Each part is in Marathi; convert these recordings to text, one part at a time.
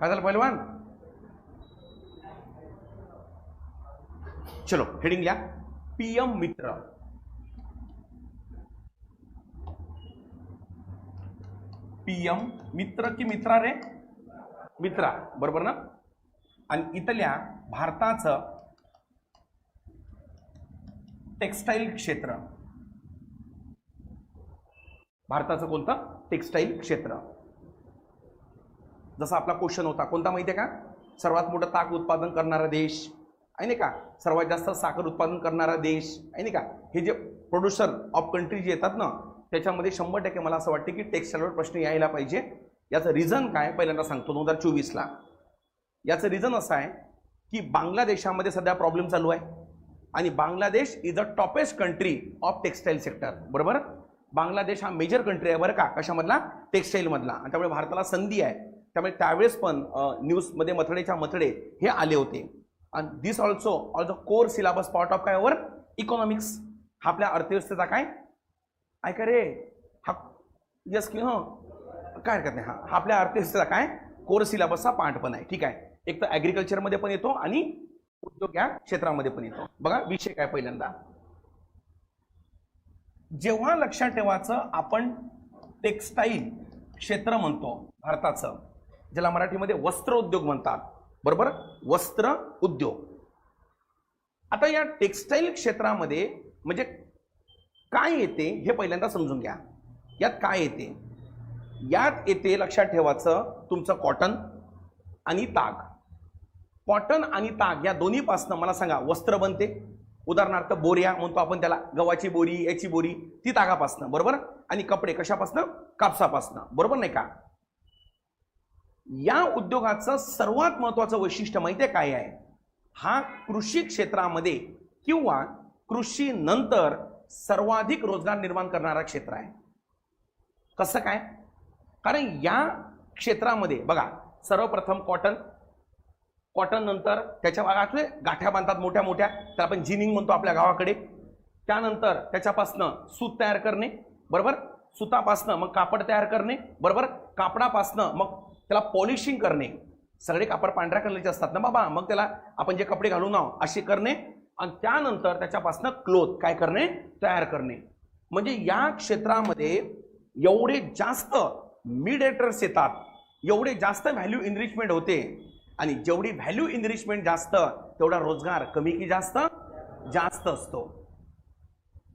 काय झालं पहिलवान चलो हेडिंग लिहा. पीएम मित्र. पीएम मित्र की मित्रा रे? मित्रा बरोबर ना? आणि इथल्या भारताचं टेक्स्टाईल क्षेत्र. भारताचं कोणतं? टेक्स्टाईल क्षेत्र. जसा आपला क्वेश्चन होता कोणता माहिती आहे का? सर्वात मोठं ताक उत्पादन करणारा देश आहे नाही का? सर्वात जास्त साखर उत्पादन करणारा देश आहे नाही का? हे जे प्रोड्युसर ऑफ कंट्री जे येतात ना त्याच्यामध्ये शंभर टक्के मला असं वाटतं की टेक्स्टाईलवर प्रश्न यायला पाहिजे. याचं रिझन काय? पहिल्यांदा सांगतो दोन हजार चोवीसला. याचं रिझन असं आहे की बांगलादेशामध्ये सध्या प्रॉब्लेम चालू आहे. आणि Bangladesh is a toppest country of textile sector बरोबर? बांगलादेश हा मेजर कंट्री आहे बरं का? कशामधला? टेक्स्टाईलमधला आणि त्यामुळे भारताला संधी आहे. त्यामुळे त्यावेळेस पण न्यूजमध्ये मथडेच्या मथडे हे आले होते. आणि this also all the core syllabus part of काय ओवर इकॉनॉमिक्स हा आपल्या अर्थव्यवस्थेचा काय? ऐका रे हा यस की हं? काय हरकत नाही हा हा आपल्या अर्थव्यवस्थेचा काय? कोर सिलेबसचा पार्ट पण आहे ठीक आहे. एक तर ॲग्रिकल्चरमध्ये पण येतो आणि उद्योग या क्षेत्रामध्ये पण येतो. बघा विषय काय पहिल्यांदा. जेव्हा लक्षात ठेवायचं आपण टेक्स्टाईल क्षेत्र म्हणतो भारताचं ज्याला मराठीमध्ये वस्त्र उद्योग म्हणतात. बरोबर? वस्त्र उद्योग. आता या टेक्स्टाईल क्षेत्रामध्ये म्हणजे काय येते हे पहिल्यांदा समजून घ्या. यात काय येते? यात येते लक्षात ठेवायचं तुमचं कॉटन आणि ताग. कॉटन आणि ताग या दोन्हीपासनं मला सांगा वस्त्र बनते? उदाहरणार्थ बोऱ्या म्हणतो आपण त्याला गव्हाची बोरी याची बोरी ती तागापासनं बरोबर? आणि कपडे कशापासनं? कापसापासनं बरोबर नाही का? या उद्योगाचं सर्वात महत्त्वाचं वैशिष्ट्य माहिती आहे काय आहे? हा कृषी क्षेत्रामध्ये किंवा कृषी नंतर सर्वाधिक रोजगार निर्माण करणारा क्षेत्र आहे. कसं काय? कारण या क्षेत्रामध्ये बघा सर्वप्रथम कॉटन कॉटन नंतर त्याच्या भागातले गाठ्या बांधतात मोठ्या मोठ्या तर आपण जिनिंग म्हणतो आपल्या गावाकडे. त्यानंतर त्याच्यापासनं सूत तयार करणे बरोबर? सुतापासनं मग कापड तयार करणे बरोबर? कापडापासनं मग त्याला पॉलिशिंग करणे. सगळे कापड पांढऱ्या कलरचे असतात ना बाबा. मग त्याला आपण जे कपडे घालून आहो असे करणे. आणि त्यानंतर त्याच्यापासनं क्लोथ काय करणे? तयार करणे. म्हणजे या क्षेत्रामध्ये एवढे जास्त मिडेटर्स येतात. एवढे जास्त व्हॅल्यू इनरिचमेंट होते. आणि जेवढी व्हॅल्यू इनरिचमेंट जास्त तेवढा रोजगार कमी की जास्त? जास्त असतो.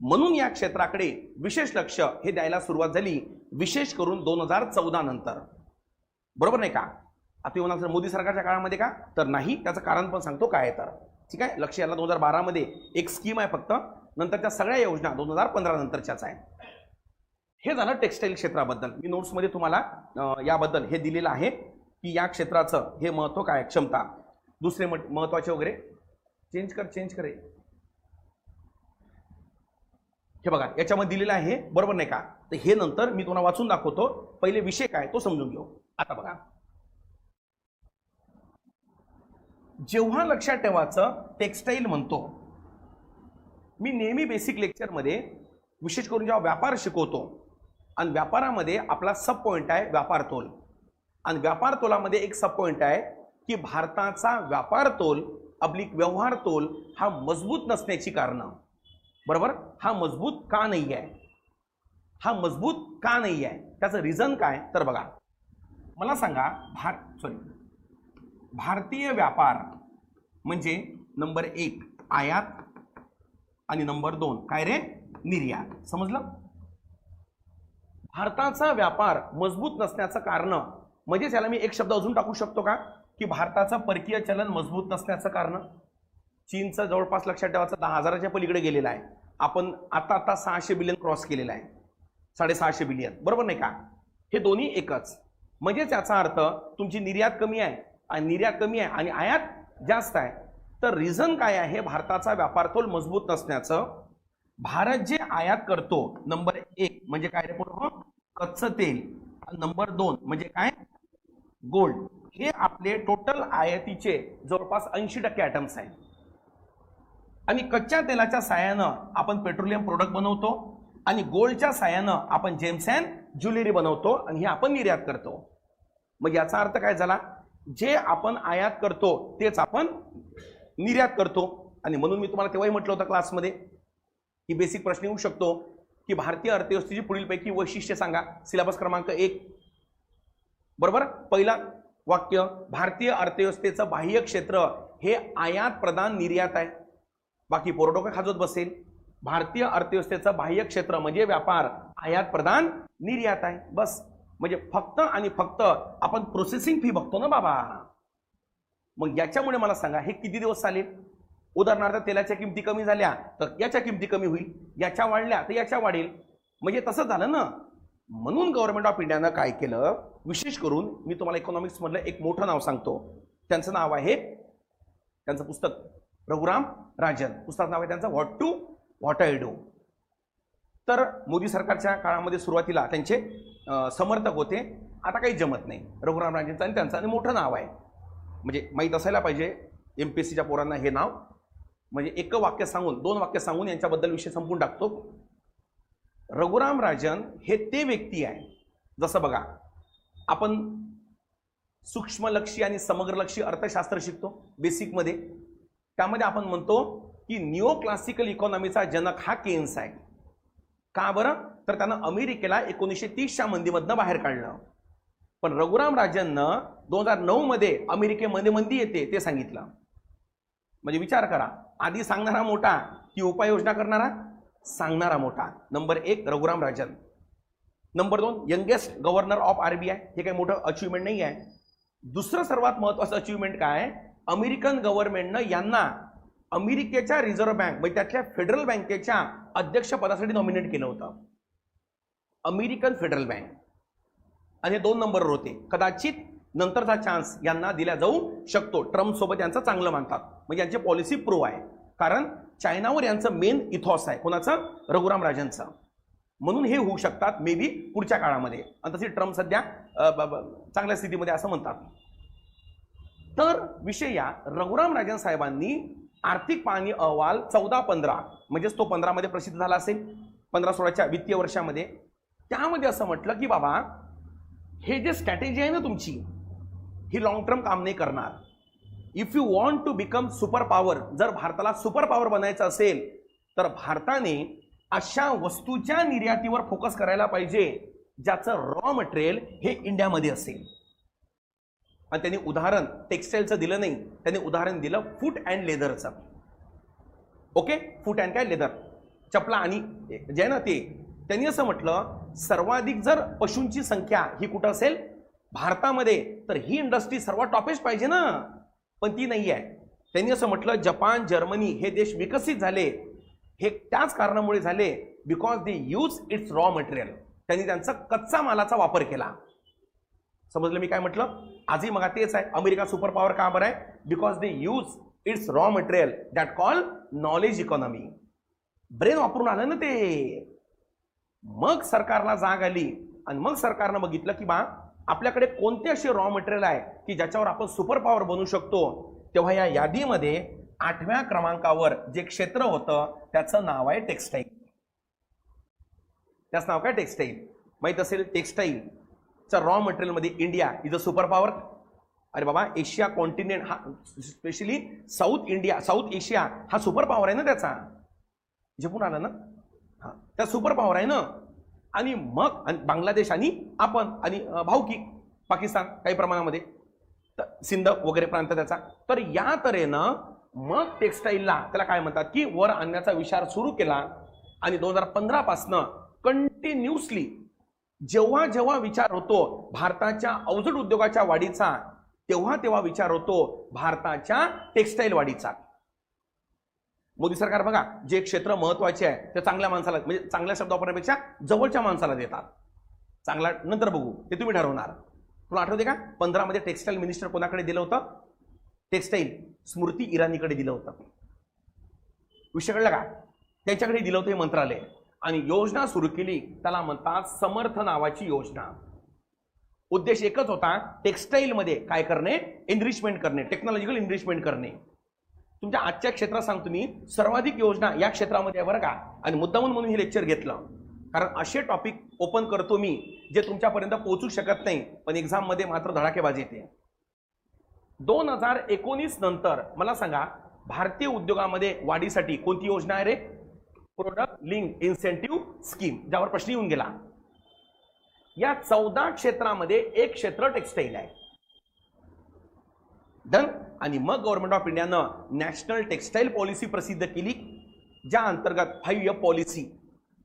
म्हणून या क्षेत्राकडे विशेष लक्ष हे द्यायला सुरुवात झाली. विशेष करून दोन हजार चौदा नंतर. बरोबर नाही का? आता म्हणाल मोदी सरकारच्या काळामध्ये का? तर नाही त्याचं कारण पण सांगतो काय तर. ठीक आहे? लक्ष याला दोन हजार बारामध्ये एक स्कीम आहे फक्त. नंतर त्या सगळ्या योजना दोन हजार पंधरा नंतरच्याच आहे हे झालं टेक्स्टाईल क्षेत्राबद्दल. मी नोट्समध्ये तुम्हाला याबद्दल हे दिलेलं आहे की या क्षेत्राचं हे महत्त्व काय आहे, क्षमता. दुसरे महत्त्वाचे वगैरे? चेंज कर चेंज करे हे. बघा याच्यामध्ये दिलेलं आहे बरोबर नाही का? तर हे नंतर मी तुम्हाला वाचून दाखवतो. पहिले विषय काय तो समजून घेऊ. आता बघा. जेव्हा लक्षात ठेवायचं टेक्स्टाईल म्हणतो. मी नेहमी बेसिक लेक्चरमध्ये विशेष करून जेव्हा व्यापार शिकवतो आणि व्यापारामध्ये आपला सब पॉईंट आहे व्यापार तोल. आणि व्यापार तोलामध्ये एक सब पॉईंट आहे की भारताचा व्यापार तोल अब्लिक व्यवहार तोल हा मजबूत नसण्याची कारणं. बरोबर? हा मजबूत का नाही आहे हा मजबूत का नाही आहे त्याचं रिझन काय? तर बघा. मला सांगा भार सॉरी भारतीय व्यापार म्हणजे नंबर एक आयात आणि नंबर दोन काय रे? निर्यात. समजलं? भारताचा व्यापार मजबूत नसण्याचं कारण म्हणजेच याला मी एक शब्द अजून टाकू शकतो का? की भारताचं परकीय चलन मजबूत नसण्याचं कारण? चीनचं जवळपास लक्षात ठेवायचं दहा हजाराच्या पलीकडे गेलेलं आहे. आपण आता आता सहाशे बिलियन क्रॉस केलेलं आहे. साडेसहाशे बिलियन बरोबर नाही का? हे दोन्ही एकच. म्हणजेच याचा अर्थ तुमची निर्यात कमी आहे आणि निर्यात कमी आहे आणि आयात जास्त आहे. तर रिझन काय आहे? भारताचा व्यापार तोल मजबूत नसण्याचं. भारत जे आयात करतो नंबर एक म्हणजे काय रे पूर्ण कच्चं तेल. नंबर दोन म्हणजे काय? गोल्ड हे आपले टोटल आयातीचे जवळपास ऐंशी टक्के आयटम्स आहेत. आणि कच्च्या तेलाच्या साह्यानं आपण पेट्रोलियम प्रोडक्ट बनवतो आणि गोल्डच्या साह्यानं आपण जेम्स अँड ज्वेलरी बनवतो आणि हे आपण निर्यात करतो. मग याचा अर्थ काय झाला? जे आपण आयात करतो तेच आपण निर्यात करतो. आणि म्हणून मी तुम्हाला तेव्हाही म्हटलं होतं क्लासमध्ये की बेसिक प्रश्न येऊ शकतो की भारतीय अर्थव्यवस्थेची पुढीलपैकी वैशिष्ट्य सांगा. सिलेबस क्रमांक एक. बरोबर? पहिला वाक्य भारतीय अर्थव्यवस्थेचं बाह्य क्षेत्र हे आयात प्रदान निर्यात आहे. बाकी पोरडोका खाजवत बसेल. भारतीय अर्थव्यवस्थेचं बाह्य क्षेत्र म्हणजे व्यापार. आयात प्रदान निर्यात आहे. बस. म्हणजे फक्त आणि फक्त आपण प्रोसेसिंग फी बघतो ना बाबा. मग याच्यामुळे मला सांगा हे किती दिवस चालेल? उदाहरणार्थ तेलाच्या किमती कमी झाल्या तर याच्या किमती कमी होईल. याच्या वाढल्या तर याच्या वाढेल. म्हणजे तसं झालं ना. म्हणून गव्हर्नमेंट ऑफ इंडियानं काय केलं? विशेष करून मी तुम्हाला इकॉनॉमिक्स मधलं एक मोठं नाव सांगतो. त्यांचं नाव आहे त्यांचं पुस्तक रघुराम राजन. पुस्तक नाव आहे त्यांचं what to what I do तर मोदी सरकारच्या काळामध्ये सुरुवातीला त्यांचे समर्थक होते. आता काही जमत नाही. रघुराम राजनचं आणि त्यांचं. आणि मोठं नाव आहे. म्हणजे माहीत असायला पाहिजे एम पी एस सीच्या पोरांना हे नाव. म्हणजे एक वाक्य सांगून दोन वाक्य सांगून यांच्याबद्दल विषय संपून टाकतो. रघुराम राजन हे ते व्यक्ती आहे. जसं बघा आपण सूक्ष्मलक्षी आणि समग्रलक्षी अर्थशास्त्र शिकतो बेसिकमध्ये त्यामध्ये आपण म्हणतो की निओ क्लासिकल इकॉनॉमीचा जनक हा केन्स आहे. का बरं? तर त्यानं अमेरिकेला एकोणीसशे तीसच्या मंदीमधनं बाहेर काढलं. पण रघुराम राजननं दोन हजार नऊ मध्ये अमेरिकेमध्ये मंदी येते ते सांगितलं. म्हणजे विचार करा. आधी सांगणारा मोठा की उपाययोजना करणारा सांगणारा मोठा. नंबर एक रघुराम राजन. नंबर दोन यंगेस्ट गव्हर्नर ऑफ आरबीआय हे काही मोठं अचिव्हमेंट नाही आहे दुसरं सर्वात महत्वाचं अचिव्हमेंट काय? अमेरिकन गव्हर्नमेंटनं यांना अमेरिकेच्या रिझर्व्ह बँक म्हणजे त्यातल्या फेडरल बँकेच्या अध्यक्षपदासाठी नॉमिनेट केलं होतं. American federal bank. आणि हे दोन नंबरवर होते. कदाचित नंतरचा चान्स यांना दिला जाऊ शकतो. ट्रम्प सोबत यांचं चांगलं मानतात. म्हणजे यांची पॉलिसी प्रो आहे. कारण चायनावर यांचं मेन इथॉस आहे. कोणाचं? रघुराम राजनचं म्हणून हे होऊ शकतात मे बी पुढच्या काळामध्ये. आणि तसे ट्रम्प सध्या चांगल्या स्थितीमध्ये असं म्हणतात. तर विषय या. रघुराम राजन साहेबांनी आर्थिक पाहणी अहवाल चौदा पंधरा म्हणजेच तो पंधरामध्ये प्रसिद्ध झाला असेल पंधरा सोळाच्या वित्तीय वर्षामध्ये. त्यामध्ये असं म्हटलं की बाबा हे जे स्ट्रॅटेजी आहे ना तुमची ही लॉंग टर्म काम नाही करणार. If you want to become super power जर भारताला सुपर पॉवर बनायचं असेल तर भारताने अशा वस्तूच्या निर्यातीवर फोकस करायला पाहिजे ज्याचं रॉ मटेरियल हे इंडियामध्ये असेल. आणि त्यांनी उदाहरण टेक्सटाईलचं दिलं नाही त्यांनी उदाहरण दिलं फूट अँड लेदरचं ओके फूट अँड काय? लेदर चपला आणि जे आहे ना ते. त्यांनी असं म्हटलं सर्वाधिक जर पशूंची संख्या ही कुठं असेल? भारतामध्ये. तर ही इंडस्ट्री सर्वात टॉपेस्ट पाहिजे ना. पण ती नाही आहे त्यांनी असं म्हटलं जपान जर्मनी हे देश विकसित झाले. हे त्याच कारणामुळे झाले because they use its raw material त्यांनी त्यांचा कच्चा मालाचा वापर केला. समजलं मी काय म्हटलं? आजही मग तेच आहे. अमेरिका सुपर पॉवर का बरं आहे? Because they use its raw material that call knowledge economy brain वापरून आलं ना ते. मग सरकारला जाग आली. आणि मग सरकारनं बघितलं की बा आपल्याकडे कोणते असे रॉ मटेरियल आहे की ज्याच्यावर आपण सुपर पॉवर बनू शकतो? तेव्हा या यादीमध्ये आठव्या क्रमांकावर जे क्षेत्र होतं त्याचं नाव आहे टेक्सटाईल. त्याचं नाव काय? टेक्सटाईल. माहीत असेल? टेक्सटाईलच्या रॉ मटेरियलमध्ये India is a super power अरे बाबा एशिया कॉन्टिनेंट हा specially south India south Asia हा सुपर पॉवर आहे ना त्याचा. झेपून आला ना? हा त्या सुपर पॉवर आहे ना? आणि मग आणि बांगलादेश आणि आपण आणि भाऊकी पाकिस्तान काही प्रमाणामध्ये. तर सिंध वगैरे प्रांत त्याचा. तर या तऱ्हेनं मग टेक्सटाईलला त्याला काय म्हणतात की वर आणण्याचा विचार सुरू केला. आणि दोन हजार पंधरापासनं कंटिन्यूसली कंटिन्युअसली जेव्हा जेव्हा विचार होतो भारताच्या अवजड उद्योगाच्या वाढीचा तेव्हा तेव्हा विचार होतो भारताच्या टेक्सटाईल वाढीचा. मोदी सरकार बघा जे क्षेत्र महत्त्वाचे आहे ते चांगल्या माणसाला म्हणजे चांगल्या शब्द वापरण्यापेक्षा जवळच्या माणसाला देतात. चांगला नंतर बघू ते तुम्ही ठरवणार. तुला आठवते का? पंधरा मध्ये टेक्सटाईल मिनिस्टर कोणाकडे दिलं होतं? टेक्सटाईल स्मृती इराणीकडे दिलं होतं. विषय कळलं का? त्यांच्याकडे दिलं होतं हे मंत्रालय. आणि योजना सुरू केली. त्याला म्हणतात समर्थ नावाची योजना. उद्देश एकच होता टेक्सटाईलमध्ये काय करणे? एनरिचमेंट करणे टेक्नॉलॉजिकल एनरिचमेंट करणे. तुमच्या आजच्या क्षेत्रात सांगतो मी सर्वाधिक योजना या क्षेत्रामध्ये आहे बरं का. आणि मुद्दामून म्हणून हे लेक्चर घेतलं. कारण असे टॉपिक ओपन करतो मी जे तुमच्यापर्यंत पोहोचू शकत नाही. पण एक्झाममध्ये मात्र धडाकेबाजी येते. दोन हजार एकोणीस नंतर मला सांगा भारतीय उद्योगामध्ये वाढीसाठी कोणती योजना आहे रे? प्रोडक्ट लिंक इन्सेंटिव्ह स्कीम ज्यावर प्रश्न येऊन गेला. या चौदा क्षेत्रामध्ये एक क्षेत्र टेक्सटाईल आहे. डन आणि मग गव्हर्नमेंट ऑफ इंडियानं नॅशनल टेक्सटाईल पॉलिसी प्रसिद्ध केली ज्या अंतर्गत five year policy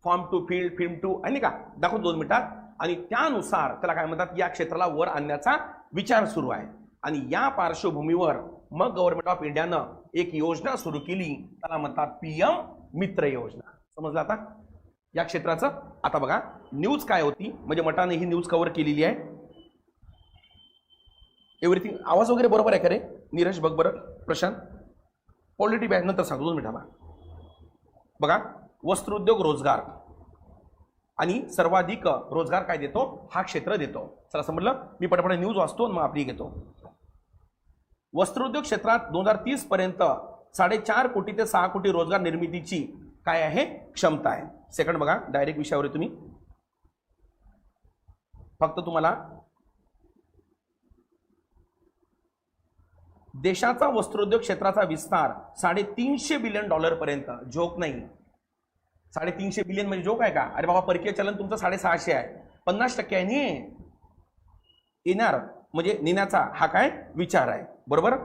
form to field film to आणि का? दाखवतो दोन मिनिटात. आणि त्यानुसार त्याला काय म्हणतात? या क्षेत्राला वर आणण्याचा विचार सुरू आहे. आणि या पार्श्वभूमीवर मग गव्हर्नमेंट ऑफ इंडियानं एक योजना सुरू केली. त्याला म्हणतात पीएम मित्र योजना. समजलं आता? या क्षेत्राचं. आता बघा न्यूज काय होती? म्हणजे मटाने ही न्यूज कव्हर केलेली आहे. एव्हरीथिंग आवाज वगैरे बरोबर आहे खरे नीरज बघ बरं. प्रशांत. पॉलिटी बॅग नंतर सांगतो दोन मिनिटाला बघा वस्त्रोद्योग रोजगार. आणि सर्वाधिक रोजगार काय देतो? हा क्षेत्र देतो. चला समजलं? मी पटापट न्यूज वाचतो आणि मग आपली घेतो. वस्त्रोद्योग क्षेत्रात दोन हजार तीस पर्यंत साडेचार कोटी ते सहा कोटी रोजगार निर्मितीची काय आहे? क्षमता आहे. सेकंड बघा डायरेक्ट विषयावर तुम्ही. फक्त तुम्हाला देशाचा वस्त्रोद्योग क्षेत्राचा विस्तार साडेतीनशे बिलियन डॉलरपर्यंत जोक नाही. साडेतीनशे बिलियन म्हणजे जोक आहे का? अरे बाबा परकीय चलन तुमचं साडेसहाशे आहे. पन्नास टक्के आहे. नी येणार. म्हणजे नेण्याचा हा काय? विचार आहे. बरोबर?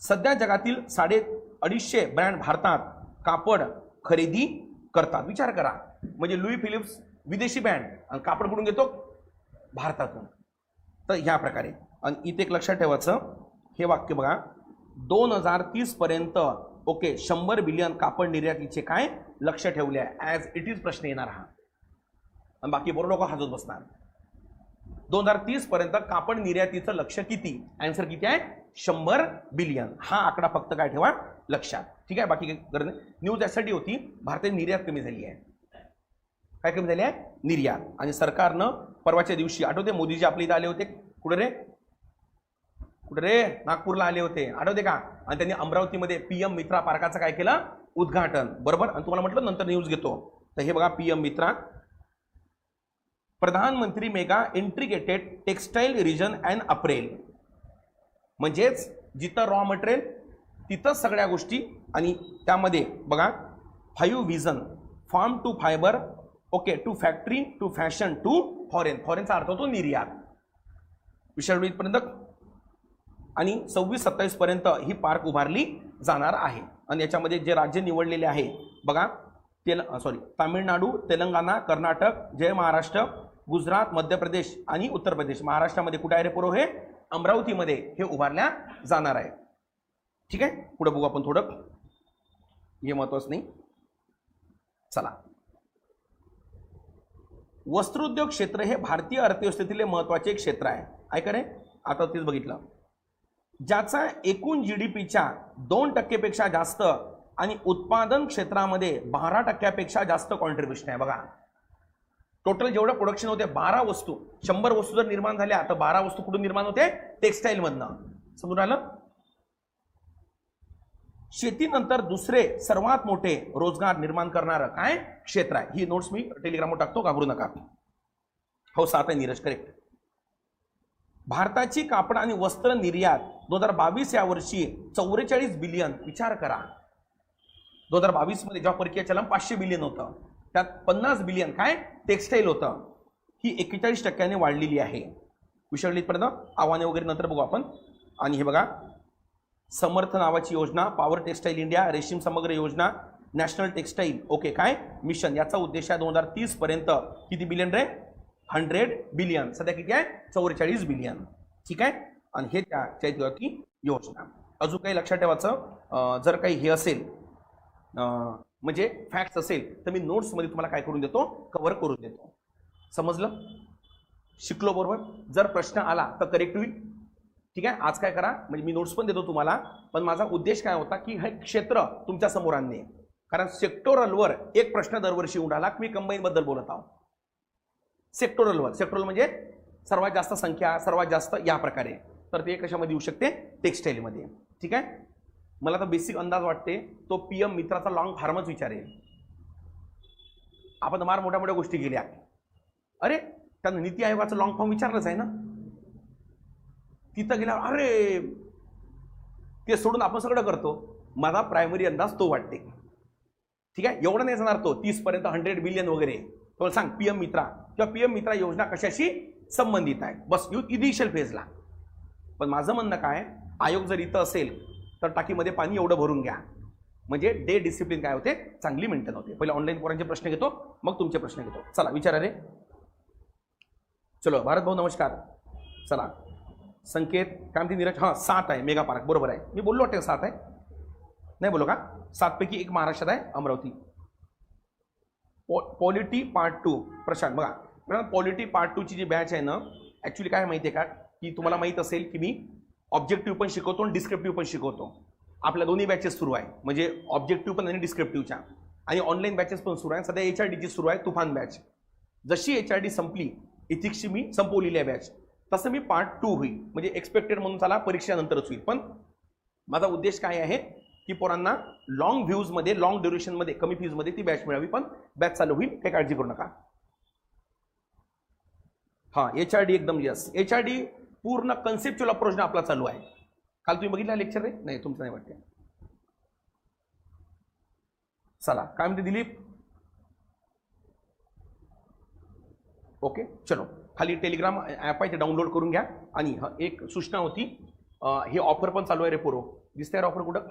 सध्या जगातील साडे अडीचशे ब्रँड भारतात कापड खरेदी करतात. विचार करा. म्हणजे लुई फिलिप्स विदेशी ब्रँड आणि कापड कुठून घेतो? भारतातून. तर ह्या प्रकारे. आणि इथे एक लक्षात ठेवायचं. हे वाक्य बघा. दोन हजार तीसपर्यंत ओके शंभर बिलियन कापड निर्यातीचे काय लक्ष ठेवले आहे? ॲज इट इज प्रश्न येणार हा. आणि बाकी बरोबर लोक हजत बसणार. दोन हजार तीसपर्यंत कापड निर्यातीचं लक्ष किती? अँसर किती आहे? शंभर बिलियन हा आकडा फक्त काय ठेवा? लक्षात. ठीक आहे? बाकी गरज नाही. न्यूज यासाठी होती भारतीय निर्यात कमी झाली आहे. काय कमी झाली आहे? निर्यात. आणि सरकारनं परवाच्या दिवशी आठवते मोदीजी आपल्या इथे आले होते? कुठे रे? कुठे रे? नागपूरला आले होते. आठवते का? आणि त्यांनी अमरावतीमध्ये पीएम मित्रा पार्काचं काय केलं? उद्घाटन. बरोबर? आणि तुम्हाला म्हटलं नंतर न्यूज घेतो. तर हे बघा पीएम मित्रा. प्रधानमंत्री mega integrated textile region and apparel. म्हणजेच जिथं रॉ मटेरियल तिथंच सगळ्या गोष्टी आणि त्यामध्ये बघा five vision farm to fibre okay to factory to fashion to foreign फॉरेनचा अर्थ होतो निर्यात. विशाळपर्यंत आणि सव्वीस सत्तावीसपर्यंत ही पार्क उभारली जाणार आहे. आणि याच्यामध्ये जे राज्य निवडलेले आहे बघा तेल सॉरी तामिळनाडू तेलंगणा कर्नाटक जय महाराष्ट्र गुजरात मध्य प्रदेश आणि उत्तर प्रदेश. महाराष्ट्रामध्ये कुठे आहे रे पुरो हे? अमरावतीमध्ये हे उभारल्या जाणार आहे ठीक आहे? पुढे बघू आपण थोडं. हे महत्वाचं नाही. चला. वस्त्रोद्योग क्षेत्र हे भारतीय अर्थव्यवस्थेतील महत्त्वाचे एक क्षेत्र आहे. ऐका रे आता तेच बघितलं. ज्याचा एकूण जी डी पीच्या दोन टक्केपेक्षा जास्त आणि उत्पादन क्षेत्रामध्ये बारा टक्क्यापेक्षा जास्त कॉन्ट्रीब्युशन आहे. बघा. टोटल जेवढं प्रोडक्शन होते बारा वस्तू शंभर वस्तू जर निर्माण झाल्या तर बारा वस्तू कुठून निर्माण होते? टेक्सटाईल मधनं. समजून आलं शेतीनंतर दुसरे सर्वात मोठे रोजगार निर्माण करणारं काय? क्षेत्र आहे. ही नोट्स मी टेलिग्रामवर टाकतो घाबरू नका. हो सात आहे नीरज करेक्ट भारताची कापड आणि वस्त्र निर्यात दोन हजार बावीस या वर्षी चौवेचाळीस बिलियन विचार करा. दोन हजार बावीसमध्ये जेव्हा परकीय चलन पाचशे बिलियन होतं त्यात पन्नास बिलियन काय? टेक्सटाईल होतं. ही एक्केचाळीस टक्क्याने वाढलेली आहे. विषयपर्यंत आव्हाने वगैरे नंतर बघू आपण. आणि हे बघा समर्थ नावाची योजना पॉवर टेक्सटाईल इंडिया रेशीम समग्र योजना नॅशनल टेक्सटाईल ओके काय? मिशन याचा उद्देश आहे दोन हजार तीसपर्यंत किती बिलियन रे? हंड्रेड बिलियन सध्या किती आहे? चौवेचाळीस बिलियन ठीक आहे? आणि हे त्या योजना. अजून काही लक्षात ठेवायचं जर काही हे असेल म्हणजे फॅक्ट्स असेल तर मी नोट्समध्ये तुम्हाला काय करून देतो? कव्हर करून देतो. समजलं? शिकलो बरोबर? जर प्रश्न आला तर करेक्ट होईल. ठीक आहे? आज काय करा? म्हणजे मी नोट्स पण देतो तुम्हाला. पण माझा उद्देश काय होता की हे क्षेत्र तुमच्यासमोर आणणे कारण सेक्टोरलवर एक प्रश्न दरवर्षी उडाला मी कंबाईनबद्दल बोलत आहोत. सेक्टोरलवर सेक्टोरल म्हणजे सर्वात जास्त संख्या सर्वात जास्त या प्रकारे. तर ते कशामध्ये येऊ शकते? टेक्सटाईलमध्ये ठीक आहे? मला तर बेसिक अंदाज वाटते तो पी एम मित्राचा लॉंग फार्मच विचारेल. आपण मार मोठ्या मोठ्या गोष्टी केल्या. अरे त्यानं नीती आयोगाचं लॉंग फॉर्म विचारलंच आहे ना? तिथं गेल्यावर अरे ते सोडून आपण सगळं करतो. माझा प्रायमरी अंदाज तो वाटते. ठीक आहे? एवढं नाही जाणार तो. तीसपर्यंत हंड्रेड बिलियन वगैरे. तुम्हाला सांग पीएम मित्रा. किंवा पीएम मित्रा योजना कशाशी संबंधित आहे? बस यू इनिशियल फेजला पण माझं म्हणणं काय आयोग जर इथं असेल तर टाकीमध्ये पाणी एवढं भरून घ्या. म्हणजे डे डिसिप्लिन काय होते? चांगली मेंटेन होते. पहिले ऑनलाईन पोरांचे प्रश्न घेतो मग तुमचे प्रश्न घेतो. चला विचारा रे. चलो भारत भाऊ नमस्कार. चला. संकेत काय म्हणते नीरज? हां सात आहे मेगा पार्क. बरोबर आहे. मी बोललो वाटतं सात आहे. नाही बोलो का? सातपैकी एक महाराष्ट्रात आहे Amravati. Polity part two Prashant बघा. पॉलिटी पार्ट टूची जी बॅच आहे ना ॲक्च्युली काय माहिती आहे का? की तुम्हाला माहीत असेल की मी ऑब्जेक्टिव्ह पण शिकवतो आणि डिस्क्रिप्टिव्ह पण शिकवतो. आपल्या दोन्ही बॅचेस सुरू आहे. म्हणजे ऑब्जेक्टिव्ह पण आणि डिस्क्रिप्टिव्हच्या आणि ऑनलाईन बॅचेस पण सुरू आहे. सध्या एच आर डीची सुरू आहे तुफान बॅच जशी एच आर डी संपली इथिक्सची मी संपवलेली आहे बॅच तसं मी पार्ट टू होईल. म्हणजे एक्सपेक्टेड म्हणून चला परीक्षेनंतरच होईल. पण माझा उद्देश काय आहे? की पोरांना लॉंग व्ह्यूजमध्ये लॉंग ड्युरेशनमध्ये कमी फीजमध्ये ती बॅच मिळावी. पण बॅच चालू होईल काही काळजी करू नका. हां एच आर डी एकदम यस एच आर डी पूर्ण कन्सेप्च्युअल अप्रोच आपला चालू आहे. काल तुम्ही बघितला लेक्चर रे? नाही तुमचं नाही वाटते चला काय म्हणते दिलीप? ओके चलो. खाली टेलिग्राम ॲप आहे ते डाउनलोड करून घ्या. आणि एक सूचना होती हे ऑफर पण चालू आहे रे पोरो. दिसतंय ऑफर कुठं?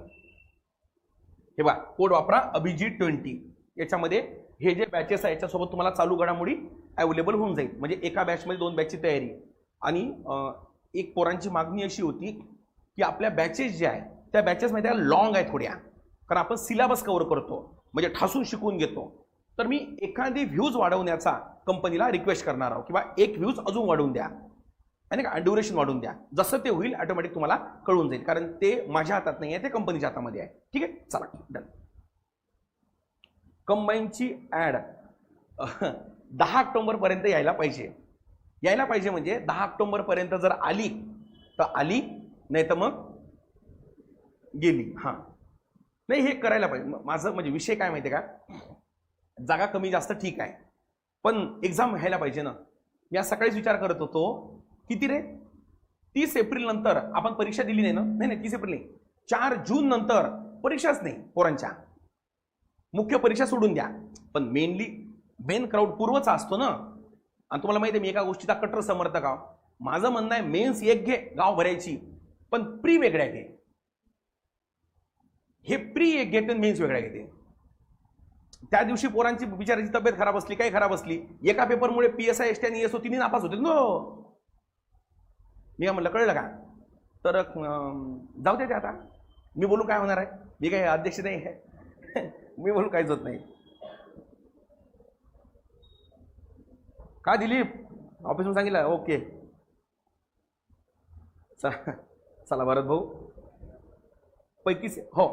हे बघा कोड वापरा अभिजित ट्वेंटी. याच्यामध्ये हे जे बॅचेस आहे याच्यासोबत तुम्हाला चालू घडामोडी अवेलेबल होऊन जाईल. म्हणजे एका बॅचमध्ये दोन बॅचची तयारी. आणि एक पोरांची मागणी अशी होती की आपल्या बॅचेस ज्या आहेत त्या बॅचेस माहिती आहे लॉंग आहे थोड्या. कारण आपण सिलेबस कव्हर करतो म्हणजे ठासून शिकवून घेतो. तर मी एखादी व्ह्यूज वाढवण्याचा कंपनीला रिक्वेस्ट करणार आहोत किंवा एक व्ह्यूज अजून वाढवून द्या. आणि का ड्युरेशन वाढून द्या. जसं ते होईल ऑटोमॅटिक तुम्हाला कळून जाईल. कारण ते माझ्या हातात नाही आहे ते कंपनीच्या हातामध्ये आहे. ठीक आहे? चला डन कंबाईनची ॲड दहा ऑक्टोबरपर्यंत यायला पाहिजे. यायला पाहिजे म्हणजे दहा ऑक्टोंबरपर्यंत जर आली तर आली नाही तर मग गेली. हां. नाही हे करायला पाहिजे. माझं म्हणजे विषय काय माहिती का? जागा कमी जास्त ठीक आहे. पण एक्झाम व्हायला पाहिजे ना. मी आज सकाळीच विचार करत होतो किती रे? तीस एप्रिल नंतर आपण परीक्षा दिली नाही ना? नाही नाही तीस एप्रिल नाही. चार जून नंतर परीक्षाच नाही पोरांच्या. मुख्य परीक्षा सोडून द्या. पण मेनली मेन क्राऊड पूर्वचा असतो ना. आणि तुम्हाला माहिती आहे मी एका गोष्टीचा कट्टर समर्थक आहो. माझं म्हणणं आहे मेन्स एक घे गाव भरायची. पण प्री वेगळ्या घे. हे प्री एक घेते मेन्स वेगळ्या घेते. त्या दिवशी पोरांची बिचाराची तब्येत खराब असली काही खराब असली एका पेपरमुळे P S I S T आणि एस तिन्ही नापास होते नो. मी काय म्हणलं कळलं का? तर जाऊ दे ते आता. मी बोलू काय होणार आहे? मी काय अध्यक्ष नाही आहे. मी बोलू काहीच होत नाही. का दिलीप? ऑफिसमध्ये सांगितलं. ओके. चला चला भरत भाऊ. पैकी हो.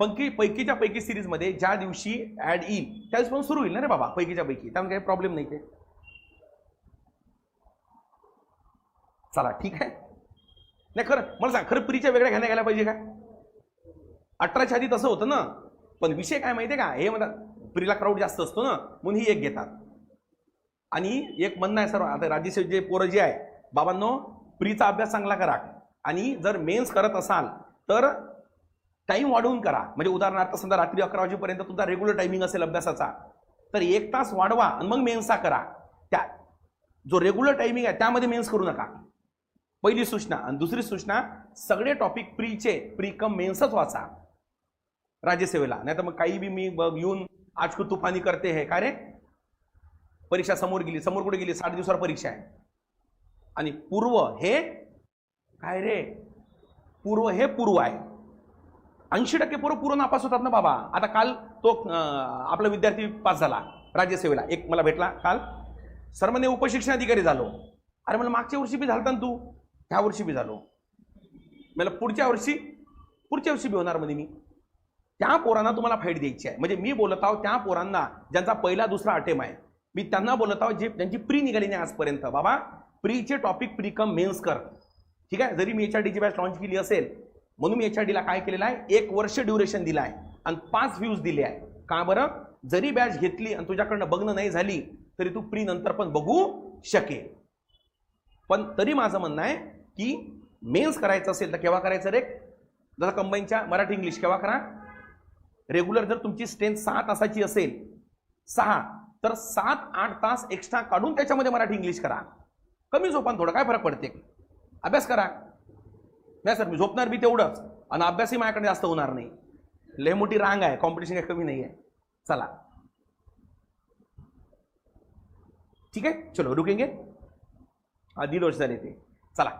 पंकी पैकीच्या पैकी सिरीजमध्ये ज्या दिवशी ऍड येईल त्या दिवशी पण सुरू होईल ना रे बाबा पैकीच्या पैकी. त्यामुळे काही प्रॉब्लेम नाही ते. चला ठीक आहे. नाही खरं मला सांग खरं प्रीच्या वेगळ्या घेण्या गेल्या पाहिजे का? अठराच्या आधी तसं होतं ना. पण विषय काय माहिती आहे का? हे म्हणतात प्रीला क्राऊड जास्त असतो ना म्हणून ही एक घेतात. आणि एक म्हणणं आहे सर आता राज्यसेवे जे पोरं जे आहे बाबांनो प्रीचा अभ्यास चांगला करा. आणि जर मेन्स करत असाल तर टाईम वाढवून करा. म्हणजे उदाहरणार्थ समजा रात्री अकरा वाजेपर्यंत तुमचा रेग्युलर टायमिंग असेल अभ्यासाचा तर एक तास वाढवा आणि मग मेन्सचा करा. त्या जो रेग्युलर टायमिंग आहे त्यामध्ये मेन्स करू नका. पहिली सूचना आणि दुसरी सूचना सगळे टॉपिक प्रीचे प्री कम मेन्सच वाचा. राज्यसेवेला नाही तर मग काही बी मी येऊन आज तुफानी करते हे. का रे? परीक्षा समोर गेली समोर कुठे गेली? साठ दिवसावर परीक्षा आहे. आणि पूर्व हे काय रे? पूर्व हे पूर्व आहे. ऐंशी टक्के पूर्व पूर्व नापास होतात ना बाबा. आता काल तो आपला विद्यार्थी पास झाला राज्यसेवेला. एक मला भेटला काल. सर म्हणे उपशिक्षण अधिकारी झालो. अरे मला मागच्या वर्षी बी झालता ना तू? ह्या वर्षी बी झालो. मला पुढच्या वर्षी पुढच्या वर्षी बी होणार म्हणजे मी. त्या पोरांना तुम्हाला फाईट द्यायची आहे. म्हणजे मी बोलत आहोत त्या पोरांना ज्यांचा पहिला दुसरा अटेम आहे मी त्यांना बोलत आहोत जे त्यांची प्री निघाली नाही आजपर्यंत. बाबा प्रीचे टॉपिक प्री कम मेन्स कर. ठीक आहे? जरी मी एच आर डीची बॅच लॉन्च केली असेल म्हणून मी एच आर डीला काय केलेलं आहे? एक वर्ष ड्युरेशन दिलं आहे आणि पाच व्ह्यूज दिले आहे का बरं? जरी बॅच घेतली आणि तुझ्याकडनं बघणं नाही झाली तरी तू प्री नंतर पण बघू शकेल. पण तरी माझं म्हणणं आहे की मेन्स करायचं असेल तर केव्हा करायचं रे? जसं कंबाईनच्या मराठी इंग्लिश केव्हा करा? रेग्युलर जर तुमची स्ट्रेंथ सहा तासाची असेल सहा तर सात आठ तास एक्स्ट्रा काढून त्याच्यामध्ये मराठी इंग्लिश करा. कमी झोपान थोडं काय फरक पडते? अभ्यास करा. नाही सर मी झोपणार बी तेवढंच. आणि अभ्यासही माझ्याकडे जास्त होणार नाही. लय मोठी रांग आहे कॉम्पिटिशन काही कमी नाही आहे चला. ठीक आहे? चलो रुकेंगे? हा दीड वर्ष झाले ते. चला.